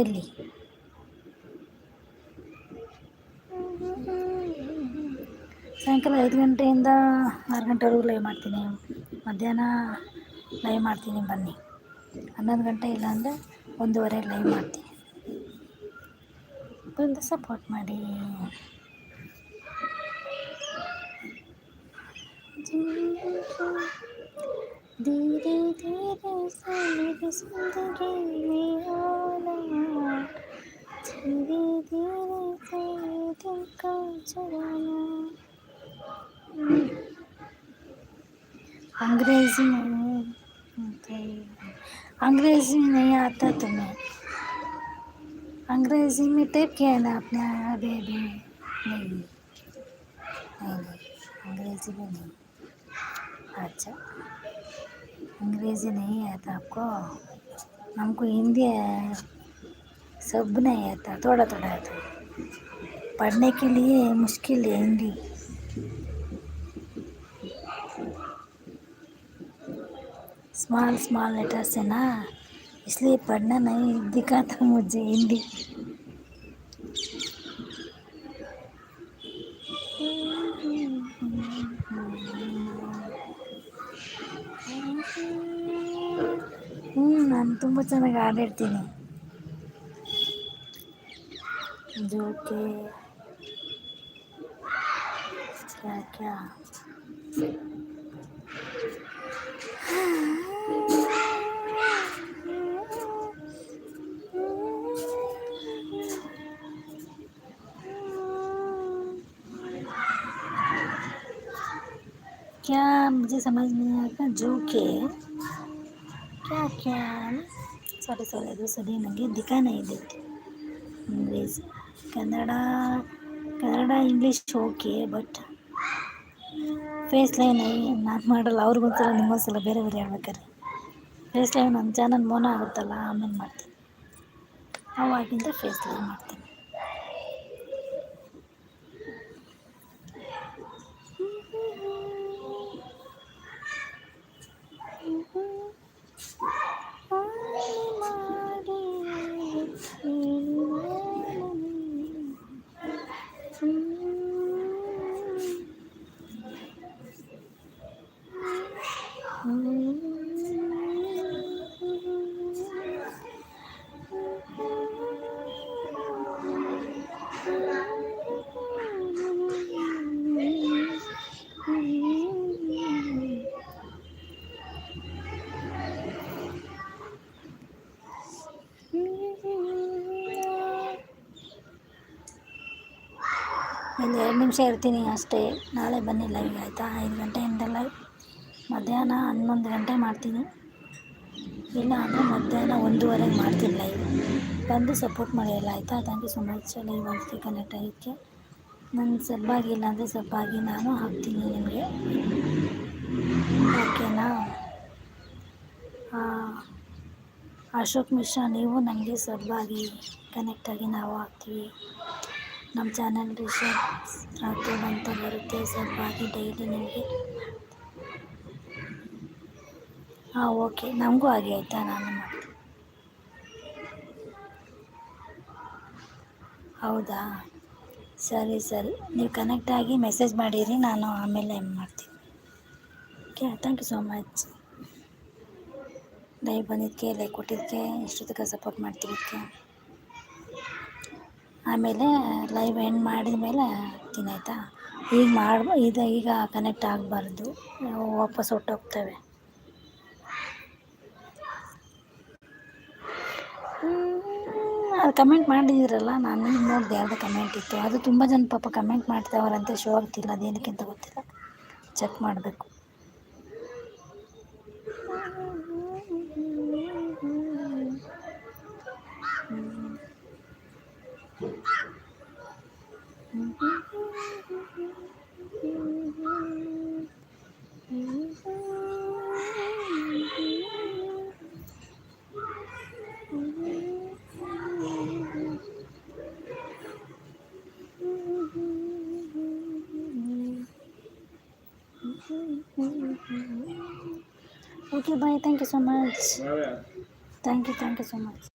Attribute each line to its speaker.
Speaker 1: ಇರಲಿ. ಸಾಯಂಕಾಲ ಐದು ಗಂಟೆಯಿಂದ ಆರು ಗಂಟೆವರೆಗೂ ಲೈವ್ ಮಾಡ್ತೀನಿ. ಮಧ್ಯಾಹ್ನ ಲೈವ್ ಮಾಡ್ತೀನಿ ಬನ್ನಿ. ಹನ್ನೊಂದು ಗಂಟೆ ಇಲ್ಲಾಂದರೆ ಒಂದೂವರೆ ಲೈವ್ ಮಾಡ್ತೀನಿ. ಬಂದು ಸಪೋರ್ಟ್ ಮಾಡಿ. ಧೀರೆ ಧೀರೆ धीरे धीरे से चलाना अंग्रेज़ी में अंग्रेज़ी में नहीं आता तुम्हें। अंग्रेज़ी में टेप किया ना आपने? अभी अभी नहीं। नहीं नहीं, अंग्रेज़ी में नहीं। अच्छा अंग्रेज़ी नहीं आता तो आपको, हमको हिंदी है। सब नहीं आता थोड़ा थोड़ा आता पढ़ने के लिए मुश्किल है हिंदी स्मॉल स्मॉल लेटर्स है ना इसलिए पढ़ना नहीं दिखाता मुझे हिंदी ಹ್ಞೂ ನಾನು ತುಂಬ ಚೆನ್ನಾಗಿ ಹಾಡಿರ್ತೀನಿ जो कि क्या क्या? क्या मुझे समझ नहीं आता जो के क्या क्या? सॉरी सॉरी दूसरे नंगे दिखा नहीं देती। English Kannada Kannada English okay but face line ನಾನು ಮಾಡಲ್ಲ. ಅವ್ರಿಗೊಂದ್ಸಲ ನಿಮಗೊಂದ್ಸಲ ಬೇರೆ ಬೇರೆ ಹೇಳ್ಬೇಕಾರೆ ಫೇಸ್ ಲೈನ್ ನನ್ನ ಚಾನಲ್ ಮೋನ ಆಗುತ್ತಲ್ಲ, ಆಮೇಲೆ ಮಾಡ್ತೀನಿ. ಅವಾಗಿಂದ ಫೇಸ್ ಲೈನ್ ಮಾಡ್ತೀನಿ. ಒಂದು ಎರಡು ನಿಮಿಷ ಇರ್ತೀನಿ ಅಷ್ಟೇ ನಾಳೆ ಬನ್ನಿ ಲೈವ್ಗೆ ಆಯಿತಾ ಐದು ಗಂಟೆಯಿಂದ ಲೈವ್ ಮಧ್ಯಾಹ್ನ ಹನ್ನೊಂದು ಗಂಟೆ ಮಾಡ್ತೀನಿ. ಇಲ್ಲ ಅಂದರೆ ಮಧ್ಯಾಹ್ನ ಒಂದೂವರೆಗೆ ಮಾಡ್ತೀನಿ ಲೈವ್ ಬಂದು ಸಪೋರ್ಟ್ ಮಾಡಿ ಎಲ್ಲ, ಆಯಿತಾ? Thank you so much live ಅದಕ್ಕೆ ಕನೆಕ್ಟ್ ಆಗಿದ್ದಕ್ಕೆ. ನನ್ನ ಸಬ್ಬಾಗಿಲ್ಲ ಅಂದರೆ ಸಬ್ಬಾಗಿ ನಾನು ಹಾಕ್ತೀನಿ ನಿಮಗೆ. ಓಕೆನಾ ಅಶೋಕ್ ಮಿಶ್ರಾ, ನೀವು ನನಗೆ ಸಬ್ಬಾಗಿ ಕನೆಕ್ಟಾಗಿ ನಾವು ಹಾಕ್ತೀವಿ. ನಮ್ಮ ಚಾನಲ್ ರಿಷಬ್ ರಾಥೋಡ್ ಅಂತ ಬರುತ್ತೆ ಸಬ್ಬಾಗಿ ಡೈಲಿ ನಿಮಗೆ. ಹಾಂ ಓಕೆ ನಮಗೂ ಹಾಗೆ ಆಯಿತಾ? ನಾನು ಹೌದಾ? ಸರಿ ಸರಿ. ನೀವು ಕನೆಕ್ಟ್ ಆಗಿ ಮೆಸೇಜ್ ಮಾಡಿರಿ, ನಾನು ಆಮೇಲೆ ಮಾಡ್ತೀನಿ. Okay thank you so much live ಬಂದಿದ್ದಕ್ಕೆ ಲೈಕ್ ಕೊಟ್ಟಿದ್ದಕ್ಕೆ, ಇಷ್ಟೊತ್ತಿಗೆ ಸಪೋರ್ಟ್ ಮಾಡ್ತಿದ್ದಕ್ಕೆ. ಆಮೇಲೆ ಲೈವ್ ಎಂಡ್ ಮಾಡಿದ ಮೇಲೆ ತಿನ್ನಾಯ್ತಾ ಈಗ ಮಾಡಿ ಇದು ಈಗ ಕನೆಕ್ಟ್ ಆಗಬಾರ್ದು. ವಾಪಸ್ ಹೊರ್ಟೋಗ್ತವೆ. ಅದು ಕಮೆಂಟ್ ಮಾಡಿದ್ದೀರಲ್ಲ ನಾನು ನೋಡಿದೆ ಯಾರ್ದು ಕಮೆಂಟ್ ಇತ್ತು. ಅದು ತುಂಬ ಜನ ಪಾಪ ಕಮೆಂಟ್ ಮಾಡ್ತಾವ್ರಂತೆ ಶೋ ಆಗ್ತಿಲ್ಲ ಅದೇನಕ್ಕೆ ಅಂತ ಗೊತ್ತಿಲ್ಲ. ಚೆಕ್ ಮಾಡಬೇಕು. Okay, bye. Thank you so much. Thank you. Thank you so much.